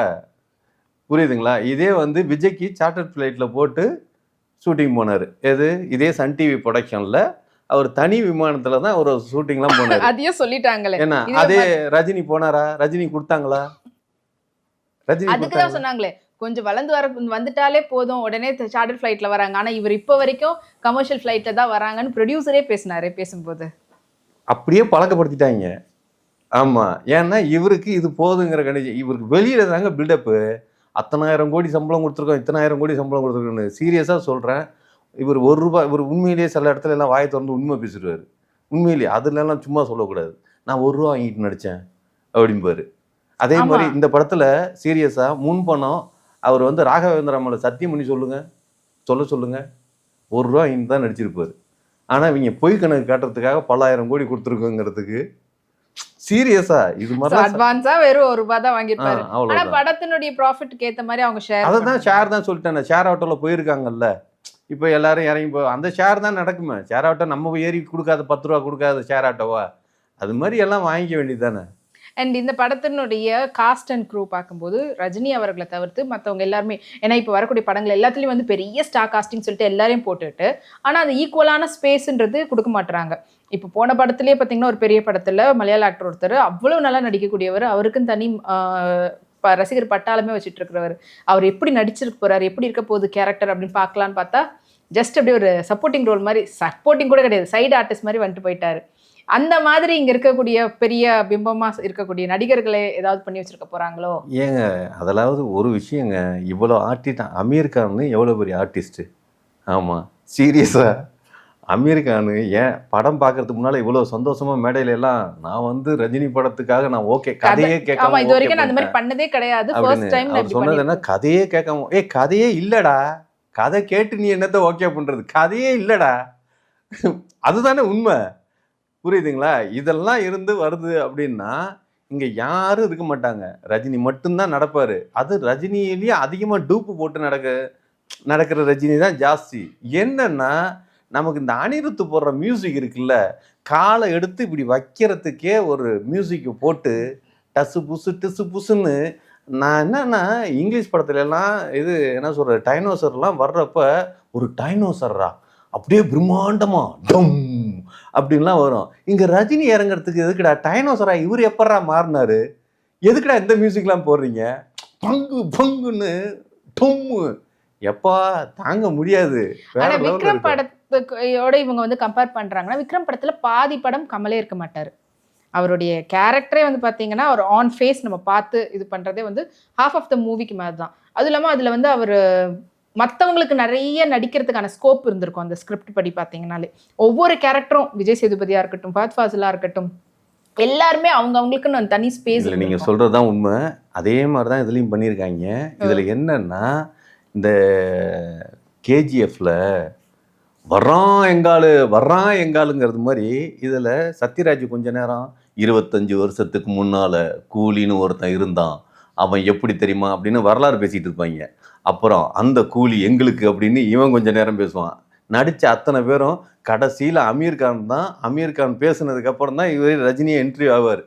புரியுதுங்களா? இதே வந்து விஜய்க்கு சார்ட்டர் ஃப்ளைட்டில் போட்டு ஷூட்டிங் போனார். எது? இதே சன் டிவி ப்ரொடக்ஷனில் அவர் தனி விமானத்தில் தான் அவர் ஷூட்டிங்லாம் போனார். அதையும் சொல்லிட்டாங்களே. என்ன அதே ரஜினி போனாரா? ரஜினி கொடுத்தாங்களா? ரஜினி அதுக்கு தான்? சொன்னாங்களே. கொஞ்சம் வளர்ந்து வர வந்துட்டாலே போதும். உடனே சார்ட்டர் ஃப்ளைட்ல வராங்க. ஆனா இவர் இப்போ வரைக்கும் கமர்ஷியல் ஃப்ளைட்ல தான் வராங்கன்னு ப்ரொடியூசரே பேசினாரு பேசும்போது. அப்படியே பழக்கப்படுத்திட்டாங்க. ஆமா. ஏன்னா இவருக்கு இது போதுங்கிற கணிச்சு இவருக்கு வெளியில தாங்க பில்டப்பு அத்தனாயிரம் கோடி சம்பளம் கொடுத்துருக்கோம் இத்தனாயிரம் கோடி சம்பளம் கொடுத்துருக்கோன்னு சீரியஸாக சொல்கிறேன் இவர் ஒரு ரூபாய் இவர் உண்மையிலேயே சில இடத்துல எல்லாம் வாயை திறந்து உண்மை பேசிடுவார். உண்மையிலேயே அதுலலாம் சும்மா சொல்லக்கூடாது. நான் ஒரு ரூபா வாங்கிட்டு நடித்தேன் அப்படிம்பாரு. அதே. மாதிரி இந்த படத்தில் சீரியஸாக முன்பணம் அவர் வந்து ராகவேந்திர அம்மலை சத்தியம் பண்ணி சொல்லுங்க சொல்ல சொல்லுங்க. ஒரு ரூபா வாங்கிட்டு தான் நடிச்சிருப்பாரு. ஆனால் இவங்க பொய் கணக்கு காட்டுறதுக்காக பல்லாயிரம் கோடி கொடுத்துருக்கோங்கிறதுக்கு சீரியஸா இது மாதிரி அட்வான்ஸா வெறும் ஒரு ரூபாய் தான் வாங்கியிருப்பாரு. ஆ, ஆனா படத்தினுடைய ப்ராஃபிட்க்கு ஏத்த மாதிரி அவங்க ஷேர் அதை தான் ஷேர் தான் சொல்லிட்டேன். ஷேர் ஆட்டோவில் போயிருக்காங்கல்ல. இப்போ எல்லாரும் இறங்கி போ அந்த ஷேர் தான் நடக்குமே. ஷேர் ஆட்டோ நம்ம ஏறி கொடுக்காத பத்து ரூபா கொடுக்காத ஷேர் ஆட்டோவா? அது மாதிரி எல்லாம் வாங்கிக்க வேண்டியது தானே அண்ட் இந்த படத்தினுடைய காஸ்ட் அண்ட் க்ரூ பார்க்கும்போது ரஜினி அவர்களை தவிர்த்து மற்றவங்க எல்லாருமே ஏன்னா இப்போ வரக்கூடிய படங்கள் எல்லாத்துலேயும் வந்து பெரிய ஸ்டார் காஸ்டிங் சொல்லிட்டு எல்லாரையும் போட்டுட்டு ஆனால் அது ஈக்குவலான ஸ்பேஸ்ன்றது கொடுக்க மாட்டுறாங்க இப்போ போன படத்துலேயே பார்த்தீங்கன்னா ஒரு பெரிய படத்தில் மலையாள ஆக்டர் ஒருத்தர் அவ்வளோ நல்லா நடிக்கக்கூடியவர் அவருக்கும் தனி ப- ரசிகர் பட்டாளமே வச்சுட்டு இருக்கிறவர். அவர் எப்படி நடிச்சிருக்க போறாரு எப்படி இருக்க போகுது கேரக்டர் அப்படின்னு பார்க்கலான்னு பார்த்தா ஜஸ்ட் அப்படியே ஒரு சப்போர்ட்டிங் ரோல் மாதிரி சப்போர்ட்டிங் கூட கிடையாது சைடு ஆர்டிஸ்ட் மாதிரி வந்துட்டு போயிட்டாரு. அந்த மாதிரி இங்க இருக்கக்கூடிய பெரிய பிம்பமா இருக்கக்கூடிய நடிகர்களை ஏதாவது பண்ணி வச்சிருக்க போறாங்களோ? ஏங்க அதலாவது ஒரு விஷயங்க இவ்வளோ ஆர்டிஸ்ட் அமீர் கான் எவ்வளோ பெரிய ஆர்டிஸ்ட்டு ஆமாம் சீரியஸாக அமெரிக்கானு ஏன் படம் பார்க்கறதுக்கு முன்னால் இவ்வளோ சந்தோஷமா மேடையில எல்லாம் நான் வந்து ரஜினி படத்துக்காக நான் ஓகே கதையே கேட்காம ஆமா இது வரைக்கும் நான் அந்த மாதிரி. பண்ணதே கிடையாது. சொன்னது என்ன? கதையே கேட்காம ஏய் கதையே இல்லடா. கதை கேட்டு நீ என்னத்தை ஓகே பண்ணுறது கதையே இல்லைடா. அதுதானே உண்மை. புரியுதுங்களா? இதெல்லாம் இருந்து வருது அப்படின்னா இங்கே யாரும் இருக்க மாட்டாங்க. ரஜினி மட்டும்தான் நடப்பார். அது ரஜினியிலேயே அதிகமாக டூப்பு போட்டு நடக்க நடக்கிற ரஜினி தான் ஜாஸ்தி. என்னன்னா நமக்கு இந்த அனிருத்து போடுற மியூசிக் இருக்குல்ல காலை எடுத்து இப்படி வைக்கிறதுக்கே ஒரு மியூசிக்கை போட்டு டசு புசு டிசு புசுன்னு நான் என்னன்னா இங்கிலீஷ் படத்துல எல்லாம் இது என்ன சொல்ற டைனோசர்லாம் வர்றப்ப ஒரு டைனோசர்ரா? அப்படியே பிரம்மாண்டமா டம் அப்படின்லாம் வரும். இங்க ரஜினி இறங்குறதுக்கு எதுக்குடா டைனோசரா இவர் எப்படா மாறினாரு? எதுக்குடா இந்த மியூசிக்லாம் போடுறீங்க? பங்கு பங்குன்னு டொம்மு எப்பா தாங்க முடியாது. விக்ரம். படத்துயோட இவங்க வந்து கம்பேர் பண்றாங்கன்னா விக்ரம் படத்துல பாதி படம் கமலே இருக்க மாட்டாரு. அவருடைய கேரக்டரே வந்து பாத்தீங்கன்னா அவர் ஆன் ஃபேஸ் நம்ம பார்த்து இது பண்றதே வந்து ஹாஃப் ஆஃப் த மூவிக்கு மேல தான். அதுவும் இல்லாம அதுல வந்து அவர் மத்தவங்களுக்கு நிறைய நடிக்கிறதுக்கான ஸ்கோப் இருந்திருக்கும் அந்த ஸ்கிரிப்ட் படி பாத்தீங்கன்னாலே. ஒவ்வொரு கேரக்டரும் விஜய் சேதுபதியா இருக்கட்டும் பாத் ஃபாசிலா இருக்கட்டும் எல்லாருமே அவங்க அவங்களுக்குன்னு தனி ஸ்பேஸ் இதுல நீங்க சொல்றதுதான் உண்மை. அதே மாதிரி தான் இதுலயும் பண்ணியிருக்காங்க. இதுல என்னன்னா இந்த கேஜிஎஃப்ல வர்றான் எங்காளு வர்றான் எங்காளுங்கிறது மாதிரி இதுல சத்யராஜ் கொஞ்ச நேரம் இருபத்தஞ்சு வருஷத்துக்கு முன்னால கூலின்னு ஒருத்தன் இருந்தான். அவன் எப்படி தெரியுமா? அப்படின்னு வரலாறு பேசிட்டு இருப்பாங்க. அப்புறம் அந்த கூலி எங்களுக்கு அப்படின்னு இவன் கொஞ்ச நேரம் பேசுவான். நடிச்ச அத்தனை பேரும் கடைசியில அமீர் கான் தான் அமீர் கான் பேசுனதுக்கு அப்புறம் தான் இவர் ரஜினியை என்ட்ரி ஆவார்.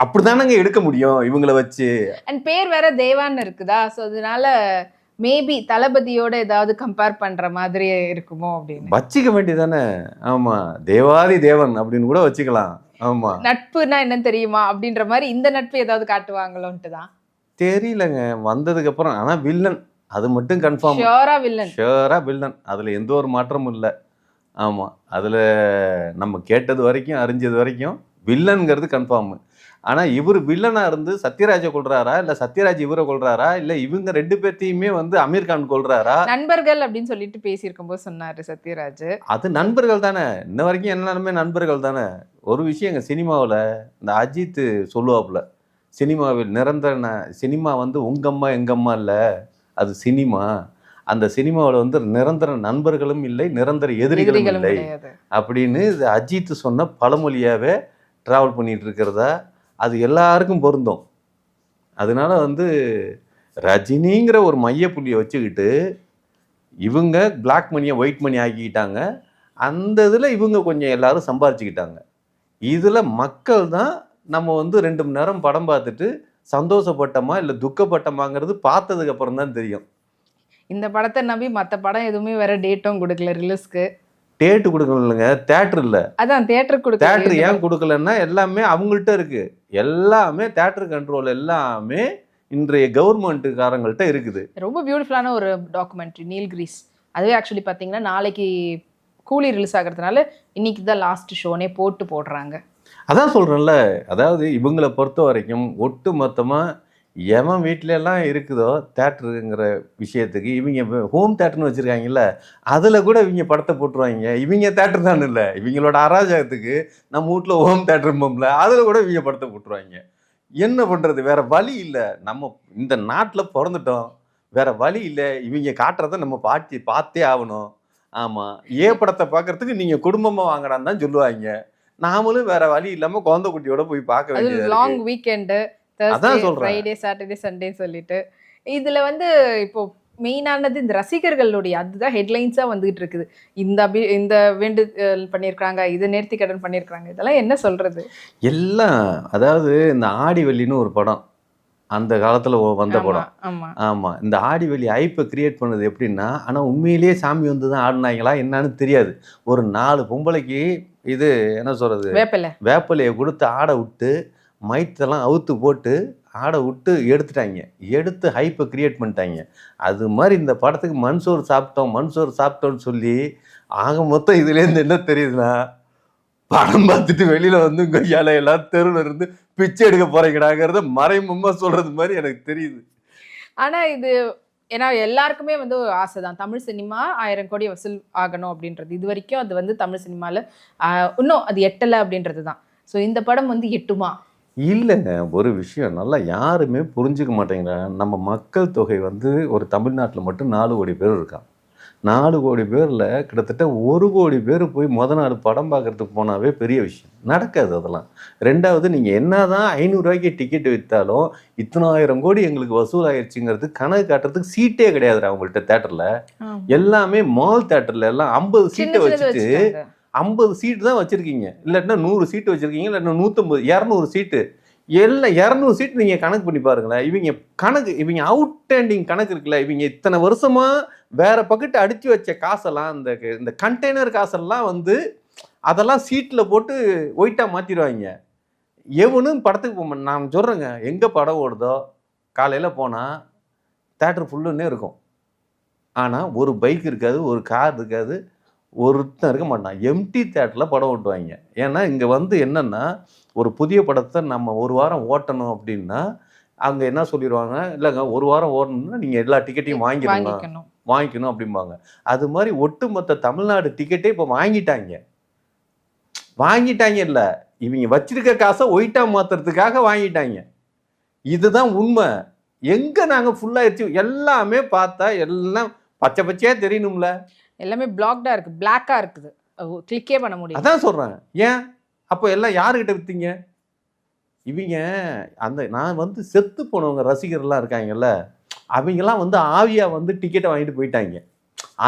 அப்படிதானங்க எடுக்க முடியும் இவங்கள வச்சு? அண்ட் பேர் வேற தேவான்னு இருக்குதா? ஸோ அதனால மேபி தளபதியோட ஏதாவது கம்பேர் பண்ற மாதிரி இருக்குமோ அப்படின்னு. வச்சுக்க வேண்டியதானே? ஆமா. தேவாதி தேவன் அப்படின்னு கூட வச்சுக்கலாம். நட்புனா என்னன்னு தெரியுமா? அப்படின்ற மாதிரி இந்த நட்பு ஏதாவது காட்டுவாங்களோன்ட்டு தான் தெரியலங்க. வந்ததுக்கு அப்புறம் ஆனா வில்லன் அது மட்டும் கன்ஃபார்ம் ஷியோரா வில்லன் ஷியரா வில்லன் அதுல எந்த ஒரு மாற்றமும் இல்லை. ஆமா. அதுல நம்ம கேட்டது வரைக்கும் அறிஞ்சது வரைக்கும் வில்லன்ங்கிறது கன்ஃபார்ம் ஆனா இவர் வில்லனா இருந்து சத்யராஜை கொள்றாரா இல்ல சத்யராஜ் இவரை கொள்றாரா இல்ல இவங்க ரெண்டு பேர்த்தையுமே வந்து அமீர் கான் கொள்றாரா நண்பர்கள் அப்படின்னு சொல்லிட்டு பேசியிருக்கும் போது சொன்னாரு சத்யராஜ். அது நண்பர்கள் தானே. இன்ன வரைக்கும் எல்லாருமே நண்பர்கள் தானே. ஒரு விஷயங்க சினிமாவில் இந்த அஜித் சொல்லுவாப்புல சினிமாவில் நிரந்தர சினிமா வந்து உங்கம்மா எங்கம்மா இல்லை. அது சினிமா. அந்த சினிமாவில் வந்து நிரந்தர நண்பர்களும் இல்லை நிரந்தர எதிரிகளும் இல்லை. அப்படின்னு அஜித் சொன்ன பழமொழியாவே ட்ராவல் பண்ணிட்டு இருக்கிறதா? அது எல்லாருக்கும் பொருந்தும். அதனால வந்து ரஜினிங்கிற ஒரு மையப்புள்ளியை வச்சுக்கிட்டு இவங்க பிளாக் மணியை ஒயிட் மணி ஆக்கிக்கிட்டாங்க. அந்த இதில் இவங்க கொஞ்சம் எல்லாரும் சம்பாரிச்சுக்கிட்டாங்க. இதில் மக்கள் தான் நம்ம வந்து ரெண்டு மணி நேரம் படம் பார்த்துட்டு சந்தோஷப்பட்டோமா இல்லை துக்கப்பட்டோமாங்கிறது பார்த்ததுக்கு அப்புறம் தான் தெரியும். இந்த படத்தை நம்பி மற்ற படம் எதுவுமே வேற டேட்டும் கொடுக்கல ரிலீஸ்க்கு டேட்டு கொடுக்கணும் இல்லைங்க. தேட்டர் இல்லை. அதான் தேட்டர் கொடுக்கல. ஏன் கொடுக்கலன்னா எல்லாமே அவங்கள்ட்ட இருக்கு. எல்லாமே தேட்டர் கண்ட்ரோல் எல்லாமே இன்றைய கவர்மெண்ட்டுக்காரங்கள்ட்ட இருக்குது. ரொம்ப பியூட்டிஃபுல்லான ஒரு டாக்குமெண்ட்ரி நீல்கிரீஸ் அதுவே ஆக்சுவலி பார்த்தீங்கன்னா நாளைக்கு கூலி ரிலீஸ் ஆகிறதுனால இன்னைக்கு தான் லாஸ்ட் ஷோனே போட்டு போடுறாங்க. அதான் சொல்றேன்ல. அதாவது இவங்களை பொறுத்த வரைக்கும் ஒட்டு மொத்தமாக எவன் வீட்ல எல்லாம் இருக்குதோ தேட்டருங்கிற விஷயத்துக்கு இவங்க ஹோம் தேட்டர்னு வச்சுருக்காங்கல்ல அதில் கூட இவங்க படத்தை போட்டுருவாங்க. இவங்க தேட்டர் தான் இல்லை. இவங்களோட அராஜகத்துக்கு நம்ம வீட்டில் ஹோம் தேட்டர் போம்ல அதில் கூட இவங்க படத்தை போட்டுருவாங்க. என்ன பண்ணுறது வேற வழி இல்லை. நம்ம இந்த நாட்டில் பிறந்துட்டோம். வேற வழி இல்லை. இவங்க காட்டுறத நம்ம பாட்டி பார்த்தே ஆகணும். ஆமாம் ஏ படத்தை பார்க்கறதுக்கு நீங்கள் குடும்பமாக வாங்கடான்னு தான் சொல்லுவாங்க. நாமளும் வேற வழி இல்லாமல் குழந்தை குட்டியோட போய் பார்க்க வேண்டியது long weekend. Friday Saturday Sunday சொல்லிட்டு. இதுல வந்து இப்போ மெயினானது இந்த ரசிகர்களுடைய அதுதான் ஹெட்லைன்ஸா வந்துகிட்டு இருக்குது. இந்த அபி இந்த வேண்டு பண்ணியிருக்காங்க இது நேர்த்தி கடன் பண்ணியிருக்காங்க இதெல்லாம் என்ன சொல்றது? எல்லாம் அதாவது இந்த ஆடி வெள்ளின்னு ஒரு படம். அந்த காலத்துல வந்த படம். ஆமா. ஆமா இந்த ஆடி வெள்ளி ஐப்பை கிரியேட் பண்ணது எப்படின்னா ஆனா உண்மையிலேயே சாமி வந்து தான் ஆடினாங்களா என்னன்னு தெரியாது. ஒரு நாலு பொம்பளைக்கு இது என்ன சொல்றது? வேப்பில. வேப்பிலையை கொடுத்து ஆடை விட்டு மைத்தெல்லாம் அவுத்து போட்டு ஆடை விட்டு எடுத்துட்டாங்க. எடுத்து ஹைப்பை க்ரியேட் பண்ணிட்டாங்க. அது மாதிரி இந்த படத்துக்கு மண்சோறு சாப்பிட்டோம் மண்சோறு சாப்பிட்டோம்னு சொல்லி ஆக மொத்தம் இதுலேருந்து என்ன தெரியுதுன்னா படம் பார்த்துட்டு வெளியில் வந்து கொய்யால எல்லாம் தெருவில் இருந்து பிச்சை எடுக்க போகிறீங்கடாங்கிறத மறைமுகமாக சொல்கிறது மாதிரி எனக்கு தெரியுது. ஆனால் இது ஏன்னா எல்லாருக்குமே வந்து ஆசை தான் தமிழ் சினிமா ஆயிரம் கோடி வசூல் ஆகணும் அப்படின்றது. இது வரைக்கும் அது வந்து தமிழ் சினிமாவில் இன்னும் அது எட்டலை அப்படின்றது தான் ஸோ இந்த படம் வந்து எட்டுமா? இல்லைங்க. ஒரு விஷயம் நல்லா யாருமே புரிஞ்சுக்க மாட்டேங்கிறாங்க. நம்ம மக்கள் தொகை வந்து ஒரு தமிழ்நாட்டில் மட்டும் நாலு கோடி பேர் இருக்கான் நாலு கோடி பேரில் கிட்டத்தட்ட ஒரு கோடி பேர் போய் முத நாள் படம் பார்க்கறதுக்கு போனாவே பெரிய விஷயம். நடக்காது அதெல்லாம். ரெண்டாவது நீங்கள் என்னதான் ஐநூறுரூவாய்க்கு டிக்கெட் விற்றாலும் இத்தனாயிரம் கோடி எங்களுக்கு வசூல் ஆயிடுச்சுங்கிறது கணக்கு காட்டுறதுக்கு சீட்டே கிடையாதுடா அவங்கள்ட்ட தேட்டரில் எல்லாமே மால் தேட்டரில் எல்லாம் ஐம்பது சீட்டை வச்சுட்டு. ஐம்பது சீட்டு தான் வச்சுருக்கீங்க. இல்லாட்டினா நூறு சீட்டு வச்சுருக்கீங்க இல்லாட்டினா நூற்றம்பது இரநூறு சீட்டு எல்லாம் இரநூறு சீட்டு நீங்கள் கணக்கு பண்ணி பாருங்களேன். இவங்க கணக்கு இவங்க அவுட்ஸ்டாண்டிங் கணக்கு இருக்குல்ல இவங்க இத்தனை வருஷமா வேறு பக்கெட்டு அடித்து வச்ச காசெல்லாம் இந்த இந்த கண்டெய்னர் காசெல்லாம் வந்து அதெல்லாம் சீட்டில் போட்டு ஒயிட்டாக மாற்றிடுவாங்க எவனும் படத்துக்கு போக நான் சொல்கிறேங்க எங்கே படம் ஓடுதோ காலையில் போனால் தேட்டர் ஃபுல்லுன்னே இருக்கும். ஆனால் ஒரு பைக் இருக்காது ஒரு கார் இருக்காது ஒருத்தன் இருக்க மாட்டான். எம்டி தேட்டரில் படம் ஓட்டுவாங்க. ஏன்னா இங்கே வந்து என்னென்னா ஒரு புதிய படத்தை நம்ம ஒரு வாரம் ஓட்டணும் அப்படின்னா அங்கே என்ன சொல்லிடுவாங்க இல்லைங்க ஒரு வாரம் ஓடணும்னா நீங்கள் எல்லா டிக்கெட்டையும் வாங்கிடணும்? வாங்கிக்கணும். அப்படிம்பாங்க. அது மாதிரி ஒட்டுமொத்த தமிழ்நாடு டிக்கெட்டே இப்போ வாங்கிட்டாங்க. வாங்கிட்டாங்க இல்லை. இவங்க வச்சிருக்க காசை ஒயிட்டா மாத்துறதுக்காக வாங்கிட்டாங்க. இதுதான் உண்மை. எங்க நாங்க ஃபுல்லாயிருச்சு எல்லாமே பார்த்தா எல்லாம் பச்சை பச்சையா தெரியணும்ல. எல்லாமே பிளாக்டா இருக்கு பிளாக்கா இருக்குது. கிளிக்கே பண்ண முடியும் அதான் சொல்றேன். ஏன்? அப்போ எல்லாம் யாருக்கிட்ட வித்தீங்க? இவங்க அந்த நான் வந்து செத்து போனவங்க ரசிகர்லாம் இருக்காங்கல்ல அவங்கெல்லாம் வந்து ஆவியா வந்து டிக்கெட்டை வாங்கிட்டு போயிட்டாங்க.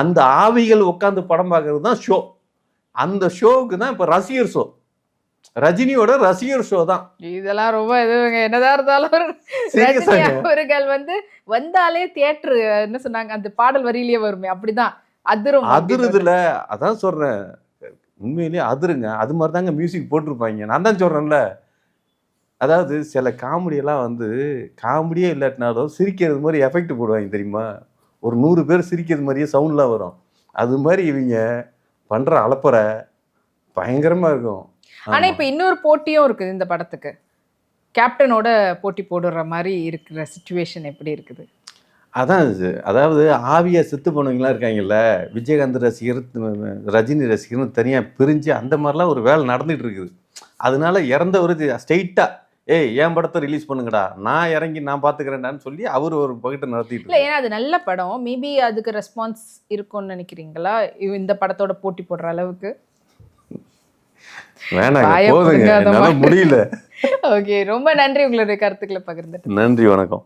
அந்த ஆவிகள் உட்காந்து படம் பார்க்கறது தான் ஷோ அந்த ஷோவுக்கு தான் இப்போ ரசிகர் ஷோ ரஜினியோட ரசிகர் ஷோ தான். இதெல்லாம் ரொம்ப இதுங்க என்னதான் இருந்தாலும். அவர்கள் வந்து வந்தாலே தியேட்டர் என்ன சொன்னாங்க அந்த பாடல் வரியிலேயே வருமே அப்படிதான். அதிரும் அதிருதுல. அதான் சொல்றேன். உண்மையிலேயே அதிருங்க. அது மாதிரி தாங்க மியூசிக் போட்டிருப்பாங்க. நான் தான் சொல்றேன்ல. அதாவது சில காமெடியெல்லாம் வந்து காமெடியே இல்லாட்டினாலும் சிரிக்கிறது மாதிரி எஃபெக்ட் போடுவாங்க தெரியுமா? ஒரு நூறு பேர் சிரிக்கிறது மாதிரியே சவுண்ட்லாம் வரும். அது மாதிரி இவங்க பண்ற அலப்பறை பயங்கரமா இருக்கும். ஆனா. இப்ப இன்னொரு போட்டியும் இருக்குது இந்த படத்துக்கு. கேப்டனோட போட்டி போடுற மாதிரி இருக்கிற சுச்சுவேஷன் எப்படி இருக்குது? அதான் இது. அதாவது ஆவியா செத்து போனவங்களாம் இருக்காங்கல்ல விஜயகாந்த் ரசிகர் ரஜினி ரசிகர்னு தனியாக பிரிஞ்சு அந்த மாதிரிலாம் ஒரு வேலை நடந்துட்டு இருக்குது. அதனால இறந்தவர் ஸ்ட்ரெயிட்டா ஏய் என் படத்தை ரிலீஸ் பண்ணுங்கடா நான் இறங்கி நான் பார்த்துக்கிறேன்டான்னு சொல்லி அவர் ஒரு பகிட்ட நடத்திட்டு இல்ல. ஏன்னா அது நல்ல படம். மேபி அதுக்கு ரெஸ்பான்ஸ் இருக்கும்னு நினைக்கிறீங்களா? இந்த படத்தோட போட்டி போடுற அளவுக்கு? வாயை போதுங்க. முடியல. *laughs* ஓகே ரொம்ப நன்றி உங்களுடைய கருத்துக்களை பகிர்ந்துட்டு நன்றி வணக்கம்.